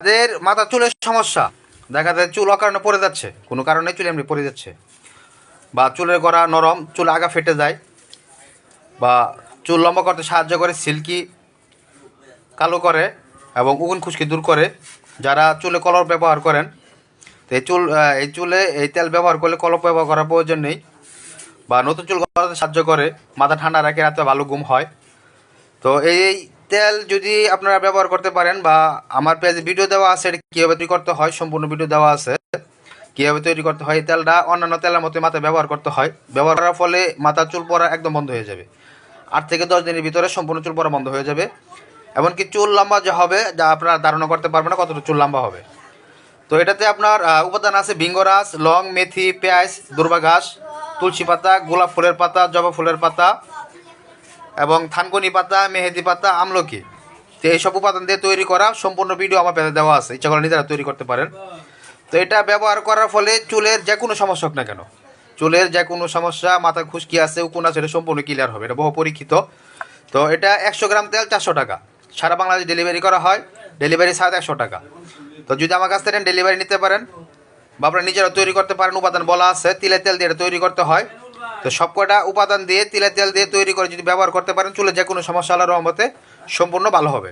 যাদের মাথা চুলের সমস্যা। দেখা যায় চুল অকারণে পড়ে যাচ্ছে। কোনো কারণে চুল এমনি পড়ে যাচ্ছে। বা চুলের গড়া নরম, চুল আগা ফেটে যায়। বা চুল লম্বা করতে সাহায্য করে, সিল্কি, কালো করে এবং উগুন খুশকি দূর করে। যারা চুলে কলর ব্যবহার করেন, তো এই চুল এই চুলে এই তেল ব্যবহার করলে কলপ ব্যবহার করার প্রয়োজন নেই। বা নতুন চুল গড়াতে সাহায্য করে, মাথা ঠান্ডা রাখে, রাতে ভালো ঘুম হয়। তো এই তেল যদি আপনারা ব্যবহার করতে পারেন বা আমার পেজে ভিডিও দেওয়া আছে, এটা কীভাবে তৈরি করতে হয়, সম্পূর্ণ ভিডিও দেওয়া আছে। কীভাবে তৈরি করতে হয় তেলটা অন্যান্য তেলের মতো মাথায় ব্যবহার করতে হয়। ব্যবহার করার ফলে মাথা, চুল পড়া একদম বন্ধ হয়ে যাবে। আট থেকে দশ দিনের ভিতরে সম্পূর্ণ চুল পড়া বন্ধ হয়ে যাবে। এমনকি চুল লম্বা যে হবে, যা আপনারা ধারণা করতে পারবেন না কতটা চুল লম্বা হবে। তো এটাতে আপনার উপাদান আছে ভিঙ্গরাস লং, মেথি, পেঁয়াজ দুর্বা ঘাস তুলসী পাতা, গোলাপ ফুলের পাতা, জবা ফুলের পাতা এবং থানকুনি পাতা, মেহেদি পাতা, আমলকি। তো এইসব উপাদান দিয়ে তৈরি করা সম্পূর্ণ ভিডিও আমার পেতে দেওয়া আছে। ইচ্ছা করে নিজেরা তৈরি করতে পারেন। তো এটা ব্যবহার করার ফলে চুলের যে কোনো সমস্যা হোক না কেন, চুলের যে কোনো সমস্যা মাথা খুশকি আছে, উকুন আছে, এটা সম্পূর্ণ ক্লিয়ার হবে। এটা বহু পরীক্ষিত। তো এটা একশো গ্রাম তেল চারশো টাকা। সারা বাংলাদেশ ডেলিভারি করা হয় ডেলিভারি সাত একশো টাকা। তো যদি আমার কাছ থেকে ডেলিভারি নিতে পারেন বা আপনারা নিজেরা তৈরি করতে পারেন, উপাদান বলা আছে, তিলের তেল দিয়ে এটা তৈরি করতে হয়। তো সবকটা উপাদান দিয়ে, তিলের তেল দিয়ে তৈরি করে যদি ব্যবহার করতে পারেন চুলে যে কোনো সমস্যা আল্লাহ রহমতে সম্পূর্ণ ভালো হবে।